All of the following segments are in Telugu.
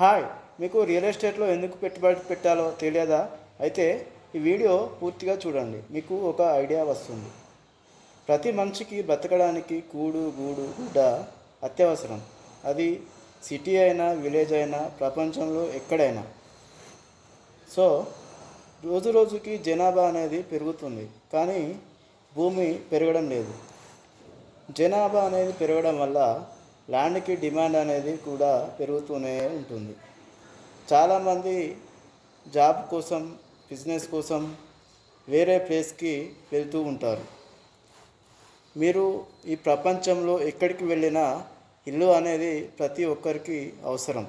హాయ్ మీకు రియల్ ఎస్టేట్లో ఎందుకు పెట్టుబడి పెట్టాలో తెలియదా? అయితే ఈ వీడియో పూర్తిగా చూడండి మీకు ఒక ఐడియా వస్తుంది. ప్రతి మనిషికి బ్రతకడానికి కూడు గూడు గుడ్డ అత్యవసరం. అది సిటీ అయినా విలేజ్ అయినా ప్రపంచంలో ఎక్కడైనా. సో రోజు రోజుకి జనాభా అనేది పెరుగుతుంది కానీ భూమి పెరగడం లేదు. జనాభా అనేది పెరగడం వల్ల ల్యాండ్కి డిమాండ్ అనేది కూడా పెరుగుతూనే ఉంటుంది. చాలామంది జాబ్ కోసం బిజినెస్ కోసం వేరే ప్లేస్కి వెళ్తూ ఉంటారు. మీరు ఈ ప్రపంచంలో ఎక్కడికి వెళ్ళినా ఇల్లు అనేది ప్రతి ఒక్కరికి అవసరం.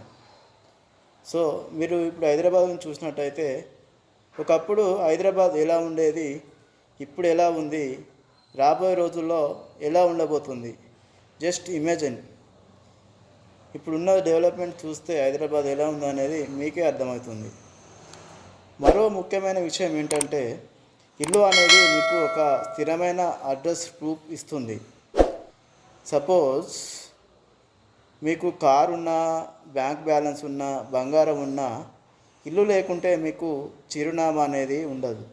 సో మీరు ఇప్పుడు హైదరాబాద్ని చూసినట్టయితే ఒకప్పుడు హైదరాబాద్ ఎలా ఉండేది ఇప్పుడు ఎలా ఉంది రాబోయే రోజుల్లో ఎలా ఉండబోతుంది? Just imagine. ఇప్పుడున్న డెవలప్మెంట్ చూస్తే హైదరాబాద్ ఎలా ఉందో అనేది మీకే అర్థమవుతుంది. మరో ముఖ్యమైన విషయం ఏంటంటే ఇల్లు అనేది మీకు ఒక స్థిరమైన అడ్రస్ ప్రూఫ్ ఇస్తుంది. సపోజ్ మీకు కారు ఉన్నా బ్యాంక్ బ్యాలెన్స్ ఉన్నా బంగారం ఉన్నా ఇల్లు లేకుంటే మీకు చిరునామా అనేది ఉండదు.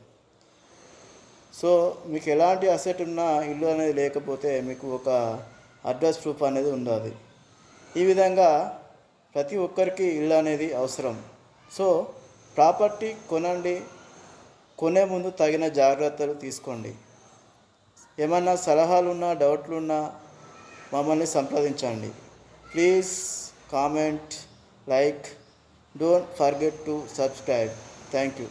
సో మీకు ఎలాంటి అసెట్ ఉన్నా ఇల్లు అనేది లేకపోతే మీకు ఒక అడ్రస్ ప్రూఫ్ అనేది ఉండాలి. ఈ విధంగా ప్రతి ఒక్కరికి ఇల్లు అనేది అవసరం. సో ప్రాపర్టీ కొనండి. కొనే ముందు తగిన జాగ్రత్తలు తీసుకోండి. ఏమన్నా సలహాలున్నా డౌట్లున్నా మమ్మల్ని సంప్రదించండి. Please comment like don't forget to subscribe. Thank you